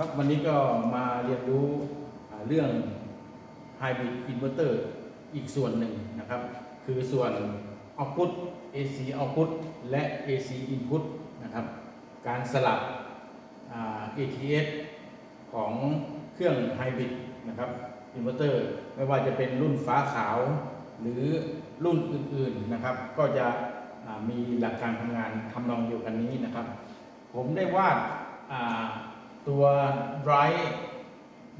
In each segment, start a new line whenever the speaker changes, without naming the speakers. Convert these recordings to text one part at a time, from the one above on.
ครับวันนี้ก็มาเรียนรู้เรื่อง Hybrid Inverter อีกส่วนหนึ่งนะครับ คือส่วน Output AC Output และ AC Input นะครับ การสลับ ATS ของเครื่อง Hybrid นะครับ Inverter ไม่ว่าจะเป็นรุ่นฟ้าขาว หรือรุ่นอื่นๆนะครับ ก็จะมีหลักการทำงานทำนองเดียวกันนี้นะครับ ผมได้วาด ตัว drive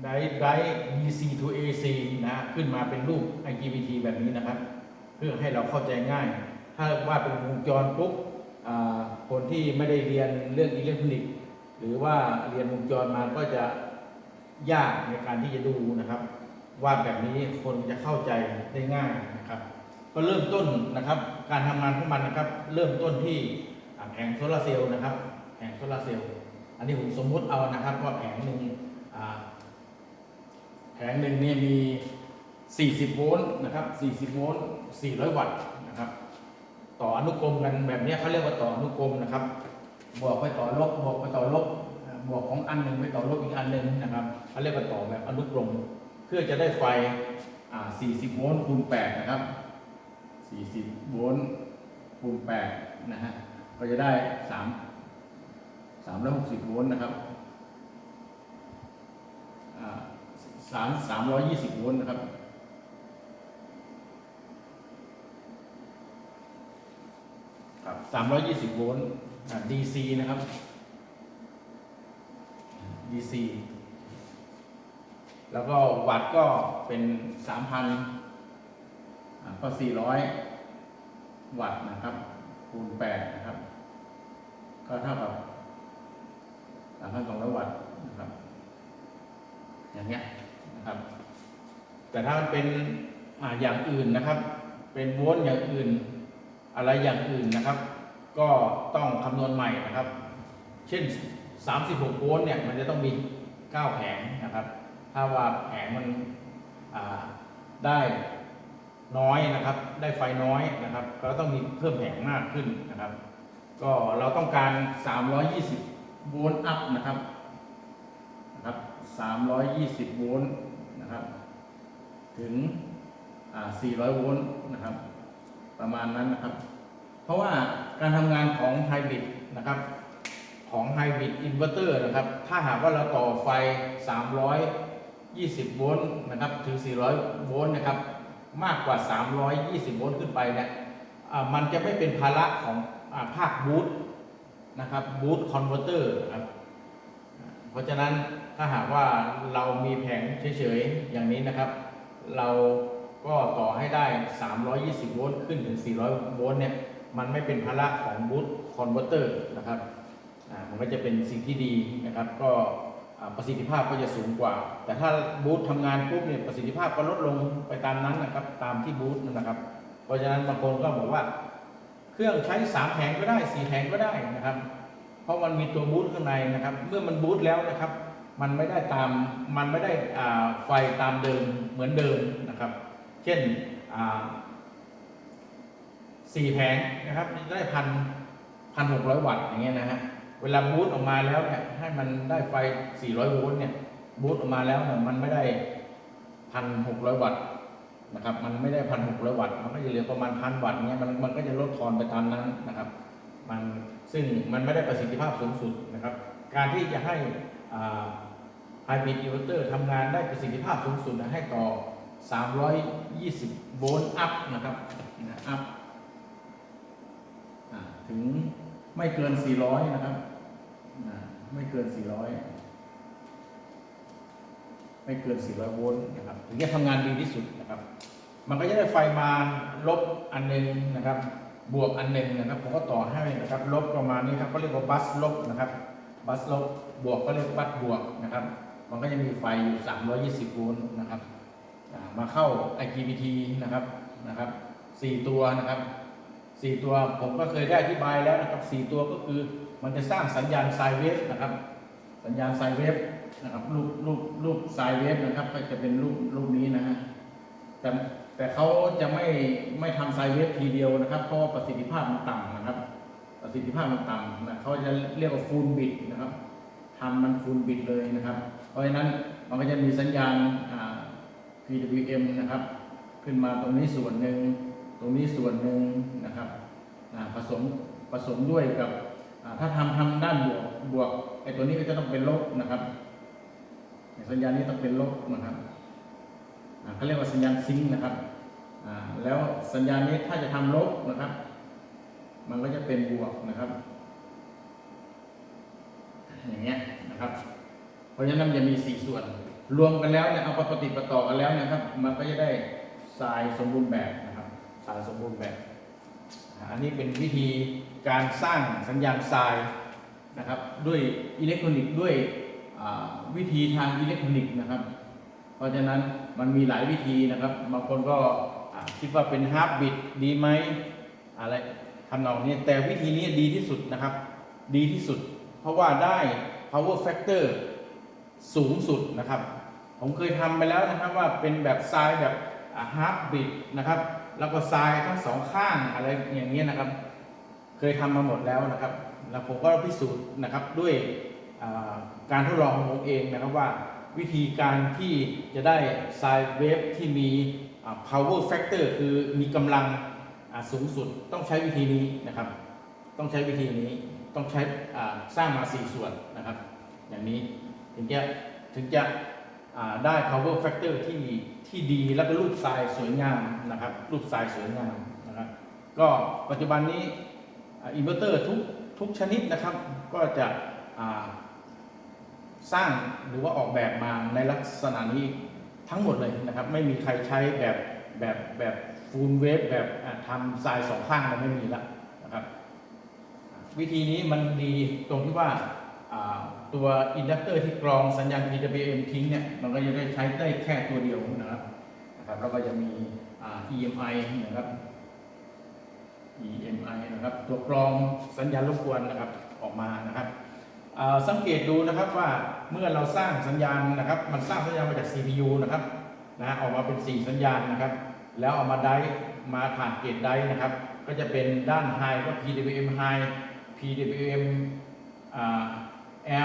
drive drive DC to AC นะฮะขึ้นมาเป็นรูป IGBT แบบนี้นะครับ เพื่อให้เราเข้าใจง่าย ถ้าวาดเป็นวงจรปุ๊บคนที่ไม่ได้เรียนเรื่องอิเล็กทรอนิกส์หรือว่าเรียนวงจรมาก็จะยากในการที่จะดูนะครับวาดแบบนี้คนจะเข้าใจได้ง่ายนะครับ ก็เริ่มต้นนะครับ การทำงานของมันนะครับ เริ่มต้นที่แผงโซลาร์เซลล์นะครับแผงโซลาร์เซลล์ อันนี้ผมสมมุติเอานะครับว่าแผงหนึ่งแผงหนึ่งเนี่ยมี 40 โวลต์นะครับ 40 โวลต์ 400 วัตต์นะครับ ต่ออนุกรมกันแบบนี้เขาเรียกว่าต่ออนุกรมนะครับ บวกไปต่อลบบวกไปต่อลบบวกของอันหนึ่งไปต่อลบอีกอันหนึ่งนะครับเขาเรียกว่าต่อแบบอนุกรม เพื่อจะได้ไฟ 40 โวลต์คูณ 8 นะครับ 40 โวลต์คูณ 8 นะฮะ ก็จะได้ 3 360 โวลต์นะครับอ่า3 320 โวลต์นะครับ ครับ 320 โวลต์ DC นะครับ DC แล้วก็วัตต์ก็เป็น 3,000อ่าก็ 400 วัตต์นะครับ คูณ 8 นะครับ ก็เท่ากับ 3,200 วัตต์นะครับ อย่างเงี้ยนะครับ แต่ถ้ามันเป็นอย่างอื่นนะครับ เป็นโวลต์อย่างอื่น อะไรอย่างอื่นนะครับ ก็ต้องคำนวณใหม่นะครับ เช่น 36 โวลต์เนี่ยมันจะต้องมี 9 แผงนะครับ ถ้าว่าแผงมันได้น้อยนะครับ ได้ไฟน้อยนะครับ ก็ต้องมีเพิ่มแผงมากขึ้นนะครับ ก็เราต้องการ 320 โวลต์อัพนะครับนะครับ 320 โวลต์นะครับ ถึง 400 โวลต์นะครับ ประมาณนั้นนะครับ เพราะว่าการทำงานของไฮบริดนะครับของไฮบริดอินเวอร์เตอร์นะครับ ถ้าหากว่าเราต่อไฟ 320 โวลต์นะครับถึง 400 โวลต์นะครับ มากกว่า 320 โวลต์ขึ้นไปเนี่ยมันจะไม่เป็นภาระของอภาคบูตนะครับบูตคอนเวอร์เตอร์ครับเพราะฉะนั้นถ้าหากว่าเรามีแผงเฉยๆ อย่างนี้นะครับ เราก็ต่อให้ได้ 320 โวลต์ขึ้นถึง 400 โวลต์เนี่ย มันไม่เป็นภาระของบูตคอนเวอร์เตอร์นะครับอ่ามันก็จะเป็นสิ่งที่ดีนะครับ ก็ประสิทธิภาพก็จะสูงกว่า แต่ถ้าบูตทำงานปุ๊บเนี่ยประสิทธิภาพก็ลดลงไปตามนั้นนะครับ ตามที่บูตนะครับ เพราะฉะนั้นบางคนก็บอกว่า เครื่องใช้ 3 แผงก็ได้ 4 แผงก็ได้นะครับ เพราะมันมีตัวบูตข้างในนะครับ เมื่อมันบูตแล้วนะครับ มันไม่ได้ตามมันไม่ได้อ่าไฟตามเดิมเหมือนเดิมนะครับ เช่นอ่าสี่แผงนะครับได้พันพันหกร้อยวัตต์อย่างเงี้ยนะฮะเวลาบูตออกมาแล้วเนี่ยให้มันได้ไฟ 400 โวลต์เนี่ยบูตออกมาแล้วเนี่ยมันไม่ได้พันหกร้อยวัตต์นะครับ มันไม่ได้พันหกร้อยวัตต์มันก็จะเหลือประมาณพันวัตต์เนี่ยมันมันก็จะลดทอนไปตามนั้นนะครับ มันซึ่งมันไม่ได้ประสิทธิภาพสูงสุดนะครับ การที่จะให้อ่า ไฮบริดอินเวอร์เตอร์ทำงานได้ประสิทธิภาพสูงสุดให้ต่อ 320 โวลต์อัพนะครับนะอัพถึงไม่เกิน 400 นะครับนะไม่เกิน 400 ไม่เกิน 400 โวลต์นะครับ ถึงจะทำงานดีที่สุดนะครับ มันก็จะได้ไฟมาลบอันหนึ่งนะครับ บวกอันหนึ่งนะครับ ผมก็ต่อให้นะครับ ลบประมาณนี้ครับเขาเรียกว่าบัสลบนะครับ บัสลบบวกก็เรียกบัสบวกนะครับ มันก็จะมีไฟอยู่ 320 โวลต์นะครับมาเข้า IGBT นะครับนะครับ 4 ตัวนะครับ 4 ตัวผมก็เคยได้อธิบายแล้วนะครับ 4 ตัวก็คือมันจะสร้างสัญญาณไซเวฟนะครับ สัญญาณไซเวฟนะครับรูปรูปรูปไซเวฟนะครับ ก็จะเป็นรูปรูปนี้นะฮะแต่แต่เขาจะไม่ไม่ทำไซเวฟทีเดียวนะครับ เพราะประสิทธิภาพมันต่ำนะครับ ประสิทธิภาพมันต่ำนะเขาจะเรียกว่าฟูลบิดนะครับ ทำมันฟูลบิตเลยนะครับ เพราะฉะนั้นมันก็จะมีสัญญาณ PWM นะครับ ขึ้นมาตรงนี้ส่วนหนึ่ง ตรงนี้ส่วนหนึ่งนะครับผสมผสมด้วยกับอ่าถ้าทำทำด้านบวกบวกไอ้ตัวนี้ก็จะต้องเป็นลบนะครับ สัญญาณนี้ต้องเป็นลบนะครับเขาเรียกว่าสัญญาณซิงค์นะครับแล้วสัญญาณนี้ถ้าจะทำลบนะครับ มันก็จะเป็นบวกนะครับ อย่างเงี้ยนะครับ เพราะฉะนั้นจะมีสี่ส่วน รวมกันแล้วเนี่ยเอาปฏิปต่อกันแล้วนะครับ มันก็จะได้ทรายสมบูรณ์แบบนะครับทรายสมบูรณ์แบบ อันนี้เป็นวิธีการสร้างสัญญาณทรายนะครับ ด้วยอิเล็กทรอนิกส์ด้วยวิธีทางอิเล็กทรอนิกส์นะครับ เพราะฉะนั้นมันมีหลายวิธีนะครับ บางคนก็คิดว่าเป็นฮาร์ปบิตดีไหมอะไรทำนองนี้แต่วิธีนี้ดีที่สุดนะครับ ดีที่สุด ราะว่าได้ power factor สูงสุดนะครับ ผมเคยทำไปแล้วนะครับว่าเป็นแบบทรายแบบฮาร์ปบิตนะครับ แล้วก็ทรายทั้งสองข้างอะไรอย่างเงี้ยนะครับ เคยทำมาหมดแล้วนะครับ แล้วผมก็พิสูจน์นะครับด้วยการทดลองของผมเองนะครับว่าวิธีการที่จะได้ไซเวฟที่มี power factor คือมีกำลังสูงสุดต้องใช้วิธีนี้นะครับ ต้องใช้วิธีนี้ ต้องใช้สร้างมา 4 ส่วนนะครับ อย่างนี้ถึงจะถึงจะได้ power factor ที่ที่ดีแล้วก็รูปทรายสวยงามนะครับ รูปทรายสวยงามนะครับก็ปัจจุบันนี้อินเวอร์เตอร์ทุกทุกชนิดนะครับ ก็จะสร้างหรือว่าออกแบบมาในลักษณะนี้ทั้งหมดเลยนะครับ ไม่มีใครใช้แบบแบบแบบฟูลเวฟแบบทำทรายสองข้างมันไม่มีแล้วนะครับ วิธีนี้มันดีตรงที่ว่าตัวอินดักเตอร์ที่กรองสัญญาณ PWM ทิ้งเนี่ยมันก็จะได้ใช้ได้แค่ตัวเดียวนะครับนะครับแล้วก็จะมี EMI นะครับ EMI นะครับ ตัวกรองสัญญาณรบกวนนะครับออกมานะครับสังเกตดูนะครับว่าเมื่อเราสร้างสัญญาณนะครับ มันสร้างสัญญาณมาจาก CPU นะครับนะออกมาเป็น 4 สัญญาณนะครับ แล้วเอามาได้มาผ่านเกตได้นะครับ ก็จะเป็นด้าน High ก็ PWM High PWM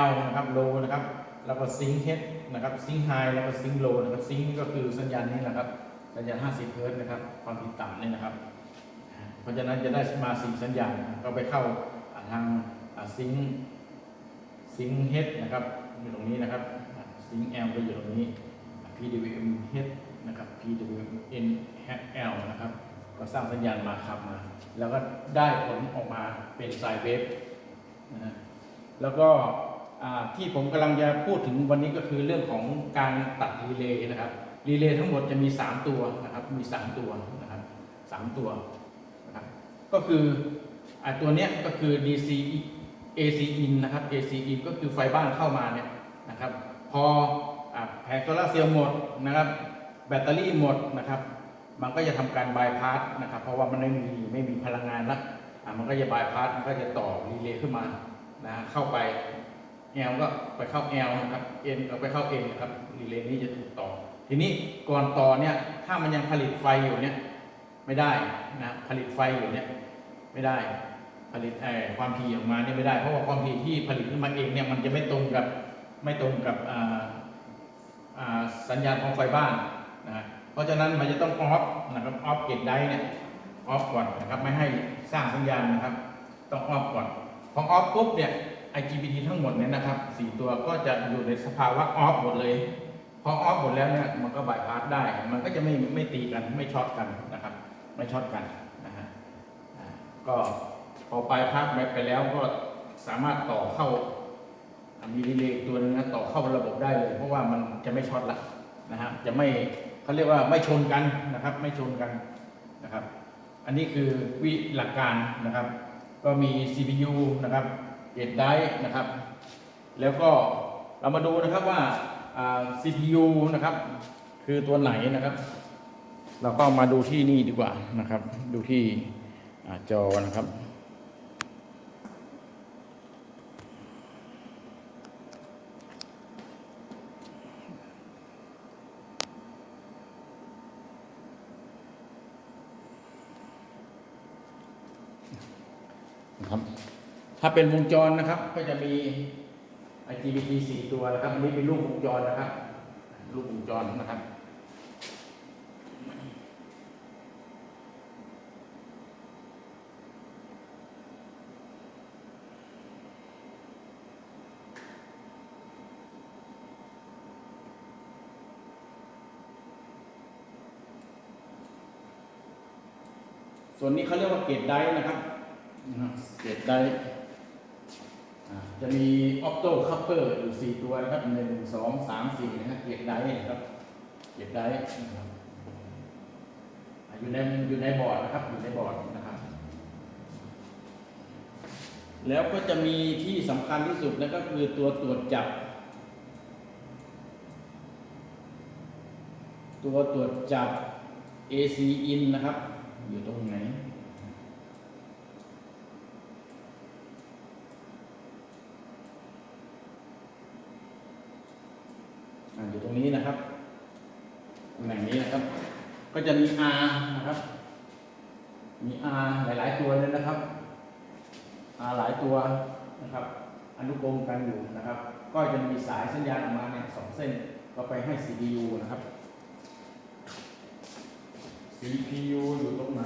L นะครับ Low นะครับ แล้วก็ Sync Head นะครับ Sync High แล้วก็ Sync Low นะครับ Sync ก็คือสัญญาณนี้นะครับ สัญญาณ 50 เฮิรตนะครับ ความถี่ต่ำนี่นะครับ เพราะฉะนั้นจะได้มาสี่สัญญาณ ก็ไปเข้าทางซิงซิงเฮดนะครับ อยู่ตรงนี้นะครับซิงแอลก็อยู่ตรงนี้ PWM head นะครับ PWM L นะครับ ก็สร้างสัญญาณมาขับมา แล้วก็ได้ผลออกมาเป็นไซเวฟนะฮะแล้วก็ที่ผมกำลังจะพูดถึงวันนี้ก็คือเรื่องของการตัดรีเลย์นะครับรีเลย์ทั้งหมดจะมี 3 ตัวนะครับมี 3 ตัวนะครับสามตัวนะครับก็คืออตัวเนี้ยก็คือ DC AC in นะครับ AC in ก็คือไฟบ้านเข้ามาเนี่ยนะครับ พออแผงโซลาร์เซลล์หมดนะครับ แบตเตอรี่หมดนะครับ มันก็จะทำการบายพาสนะครับ เพราะว่ามันไม่มีไม่มีพลังงานละอ่ามันก็จะบายพาสมันก็จะต่อรีเลย์ขึ้นมานะเข้าไป L ก็ไปเข้า L นะครับ N ก็ไปเข้า N นะครับรีเลย์นี้จะถูกต่อ ทีนี้ก่อนต่อเนี่ยถ้ามันยังผลิตไฟอยู่เนี่ยไม่ได้นะผลิตไฟอยู่เนี่ยไม่ได้ผลิตเอ่อความถี่ออกมาเนี่ยไม่ได้ เพราะว่าความถี่ที่ผลิตขึ้นมาเองเนี่ยมันจะไม่ตรงกับไม่ตรงกับอ่าอ่าสัญญาณของไฟบ้านนะ เพราะฉะนั้นมันจะต้องออฟนะครับออฟเกตได้เนี่ยออฟก่อนนะครับไม่ให้สร้างสัญญาณนะครับ ต้องออฟก่อนพอออฟปุ๊บเนี่ย IGBT ทั้งหมดเนี่ยนะครับสี่ตัวก็จะอยู่ในสภาวะออฟหมดเลยพอออฟหมดแล้วเนี่ยมันก็บายพาสได้ มันก็จะไม่ไม่ตีกันไม่ช็อตกันนะครับ ไม่ช็อตกันนะฮะก็พอปลายพาสไปแล้วก็สามารถต่อเข้าอ่ามีรีเลย์ตัวนึงนะต่อเข้าระบบได้เลย เพราะว่ามันจะไม่ช็อตละนะฮะจะไม่ เขาเรียกว่าไม่ชนกันนะครับ ไม่ชนกันนะครับ อันนี้คือวิหลักการนะครับ ก็มี CPU นะครับเกตไดนะครับ แล้วก็เรามาดูนะครับว่า CPU นะครับ คือตัวไหนนะครับ เราก็มาดูที่นี่ดีกว่านะครับ ดูที่อจอนะครับ นะครับ ถ้าเป็นวงจรนะครับ ก็จะมี IGBT 4ตัวนะครับอันนี้เป็นรูปวงจรนะครับ รูปวงจรนะครับส่วนนี้เขาเรียกว่าเกตไดนะครับ เกตไดอ่าจะมีออโต้คัพเปอร์อยู่4ตัวนะครับหนึ่งสองสามสี่นะครับเกตไดนะครับเกตไดนะครับอ่าอยู่ในอยู่ในบอร์ดนะครับอยู่ในบอร์ดนะครับ แล้วก็จะมีที่สำคัญที่สุดนั่นก็คือตัวตรวจจับ ตัวตรวจจับ AC in นะครับ อยู่ตรงไหน อยู่ตรงนี้นะครับตำแหน่งนี้นะครับ ก็จะมี R นะครับ มี R หลาย ๆ ตัวเลยนะครับ R หลายตัวนะครับ อนุกรมกันอยู่นะครับ ก็จะมีสายสัญญาณออกมาเนี่ยสองเส้นก็ไปให้ CPU นะครับ CPU อยู่ตรงไหน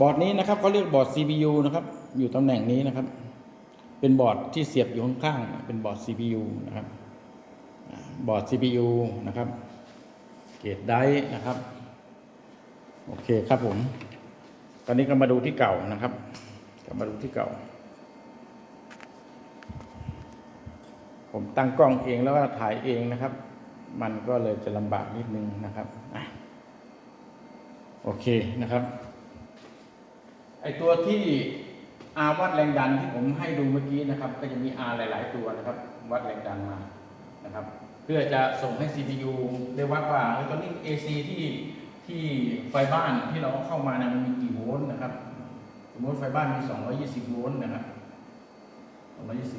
บอร์ดนี้นะครับเขาเรียกบอร์ด CPU นะครับอยู่ตำแหน่งนี้นะครับ เป็นบอร์ดที่เสียบอยู่ข้างๆเป็นบอร์ด CPU นะครับบอร์ด CPU นะครับ เกตไดนะครับ โอเคครับผม ตอนนี้ก็มาดูที่เก่านะครับก็มาดูที่เก่า ผมตั้งกล้องเองแล้วก็ถ่ายเองนะครับ มันก็เลยจะลำบากนิดนึงนะครับ โอเคนะครับ ไอตัวที่อาวัดแรงดันที่ผมให้ดูเมื่อกี้นะครับ ก็จะมี R หลาย ๆ ตัวนะครับ วัดแรงดันมานะครับ เพื่อจะส่งให้ CPU ได้วัดว่าเอตอนนี้ AC ที่ที่ไฟบ้านที่เราเข้ามาเนี่ยมันมีกี่โวลต์นะครับ สมมติไฟบ้านมี 220 โวลต์นะครับ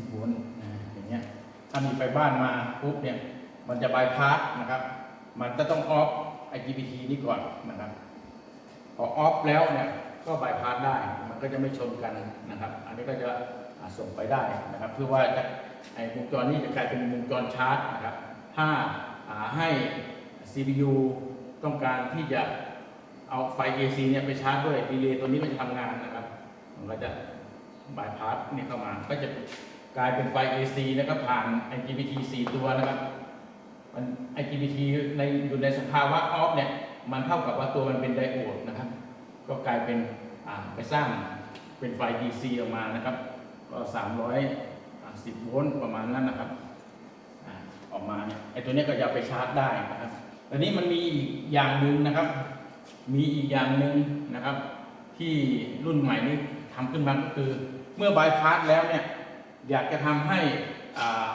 220 โวลต์นะอย่างเงี้ยถ้ามีไฟบ้านมาปุ๊บเนี่ยมันจะบายพาสนะครับ มันจะต้องออฟ IGBT นี่ก่อนนะครับ พอออฟแล้วเนี่ย ก็บายพาสได้ มันก็จะไม่ชนกันนะครับ อันนี้ก็จะส่งไปได้นะครับ เพื่อว่าจะไอ้วงจรนี้จะกลายเป็นวงจรชาร์จนะครับ ถ้าอ่าให้ CPU ต้องการที่จะเอาไฟ AC เนี่ยไปชาร์จด้วยดีเลย์ตัวนี้มันจะทำงานนะครับ มันก็จะบายพาสเนี่ยเข้ามา ก็จะกลายเป็นไฟ AC นะครับผ่าน IGBT 4 ตัวนะครับ มัน IGBT ในอยู่ในสภาวะออฟเนี่ย มันเท่ากับว่าตัวมันเป็นไดโอดนะครับ ก็กลายเป็นไปสร้างเป็นไฟ DC ออกมานะครับ ก็ 310 โวลต์ประมาณนั้นนะครับออกมาเนี่ยไอตัวนี้ก็จะไปชาร์จได้นะครับแต่นี้มันมีอีกอย่างหนึ่งนะครับ มีอีกอย่างหนึ่งนะครับ ที่รุ่นใหม่นี้ทำขึ้นมาก็คือ เมื่อบายพาสแล้วเนี่ยอยากจะทำให้อ่า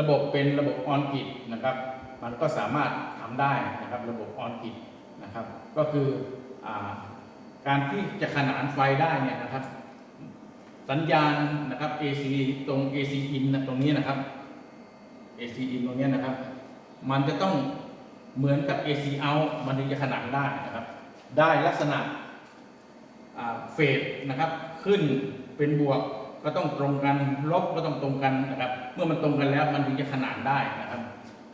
ระบบเป็นระบบออนกิตนะครับ มันก็สามารถทำได้นะครับระบบออนกิตนะครับ ก็คืออ การที่จะขนานไฟได้เนี่ยนะครับ สัญญาณนะครับ AC ตรง AC in ตรงนี้นะครับ AC in ตรงนี้นะครับ มันจะต้องเหมือนกับ AC out มันถึงจะขนานได้นะครับ ได้ลักษณะเฟสนะครับ ขึ้นเป็นบวกก็ต้องตรงกันลบก็ต้องตรงกันนะครับ เมื่อมันตรงกันแล้วมันถึงจะขนานได้นะครับ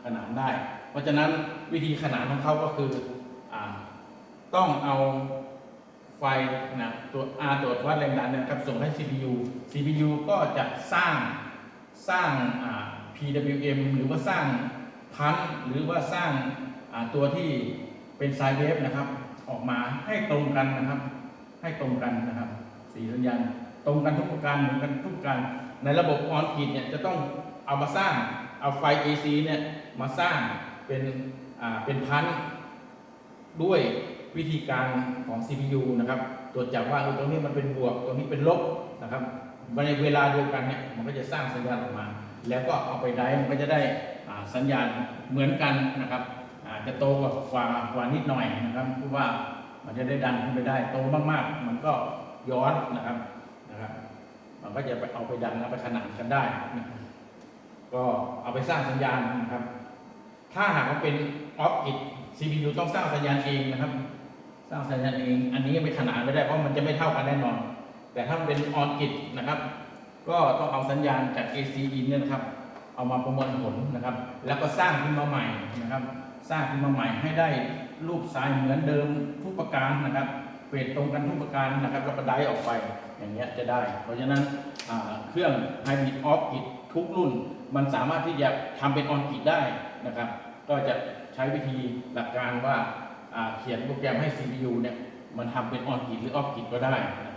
ขนานได้ เพราะฉะนั้นวิธีขนานของเขาก็คืออต้องเอา ไฟนะตัว R ตรวจวัดแรงดันนะครับส่งให้ CPU CPU ก็จะสร้างสร้างอ่า PWM หรือว่าสร้างพันหรือว่าสร้างอ่าตัวที่เป็นไซเวฟนะครับ ออกมาให้ตรงกันนะครับ ให้ตรงกันนะครับสีสัญญาณตรงกันทุกประการเหมือนกันทุกประการในระบบออนกิดเนี่ยจะต้องเอามาสร้างเอาไฟ AC เนี่ยมาสร้างเป็นอ่าเป็นพันด้วย วิธีการของ CPU นะครับ ตรวจจับว่าเออตรงนี้มันเป็นบวก ตรงนี้เป็นลบนะครับในเวลาเดียวกันเนี่ยมันก็จะสร้างสัญญาณออกมา แล้วก็เอาไปไดฟ์มันก็จะได้สัญญาณเหมือนกันนะครับอาจจะโตกว่ากว่ากว่านิดหน่อยนะครับเพราะว่ามันจะได้ดันขึ้นไปได้โตมากๆ มันก็ย้อนนะครับนะครับ มันก็จะไปเอาไปดันเอาไปขนานกันได้ ก็เอาไปสร้างสัญญาณนะครับ ถ้าหากว่าเป็นออฟอิด CPU ต้องสร้างสัญญาณเองนะครับ สร้างสัญญาณเองอันนี้ไปขนานไม่ได้เพราะมันจะไม่เท่ากันแน่นอน แต่ถ้าเป็นออนอิดนะครับ ก็ต้องเอาสัญญาณจาก AC in เนี่ยนะครับ เอามาประมวลผลนะครับ แล้วก็สร้างขึ้นมาใหม่นะครับ สร้างขึ้นมาใหม่ให้ได้รูปทรายเหมือนเดิมทุกประการนะครับเฟดตรงกันทุกประการนะครับแล้วก็ได้ออกไปอย่างเงี้ยจะได้ เพราะฉะนั้นเครื่อง Hybrid Off Grid ทุกรุ่น มันสามารถที่จะทำเป็น On Grid ได้นะครับ ก็จะใช้วิธีหลักการว่า เขียนโปรแกรมให้ CPU เนี่ยมันทำเป็นออนกิดหรือออฟกิดก็ได้นะครับ